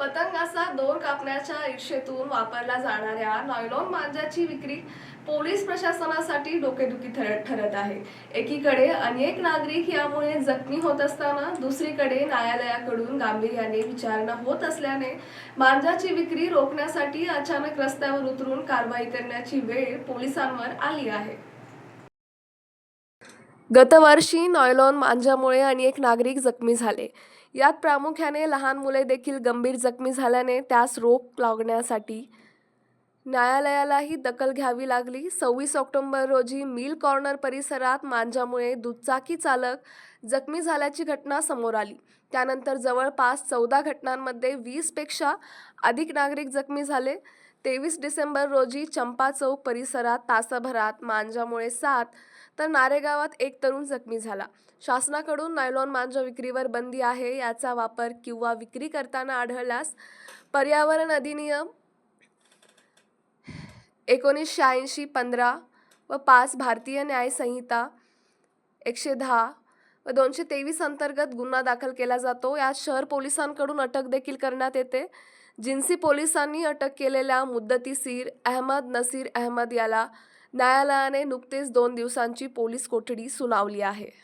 पतंगाचा दोर कापण्याच्या इच्छेतून वापरल्या जाणाऱ्या नॉयलॉन मांजाची विक्री पोलीस प्रशासनासाठी डोकेदुखी ठरत ठरत आहे. एकीकडे अनेक नागरिक यामुळे जखमी होत असताना दुसरीकडे न्यायालयाकडून गांभीर्याने विचारणा होत असल्याने मांजाची विक्री रोखण्यासाठी अचानक रस्त्यावर उतरून कारवाई करण्याची वेळ पोलिसांवर आली आहे. गतवर्षी नॉयलॉन मांजामुळे एक नागरिक जखमी झाले. यात प्रामुख्याने लहान मुले देखील गंभीर जखमी झाल्याने त्यास रोख लावण्यासाठी न्यायालयालाही दखल घ्यावी लागली. सव्वीस ऑक्टोबर रोजी मिल कॉर्नर परिसरात मांजामुळे दुचाकी चालक जखमी झाल्याची घटना समोर आली. त्यानंतर जवळपास चौदा घटनांमध्ये वीसपेक्षा अधिक नागरिक जखमी झाले. तेवीस डिसेंबर रोजी चंपा चौक परिसरात तासाभरात मांजामुळे सात तर नारेगावात एक तरुण जखमी झाला. शासनाकडून नायलॉन मांजा विक्रीवर बंदी आहे याचा वापर किंवा विक्री करताना आढळल्यास पर्यावरण अधिनियम एकोणीसशे ऐंशी पंधरा व पाच भारतीय न्यायसंहिता एकशे दहा व दोनशे तेवीस अंतर्गत गुन्हा दाखल केला जातो. यात शहर पोलिसांकडून अटक देखील करण्यात येते. जिन्सी पोलिसांनी अटक केलेल्या मुद्दतीसीर अहमद नसीर अहमद याला न्यायालयाने नुकतेच दोन दिवसांची पोलीस कोठडी सुनावली आहे.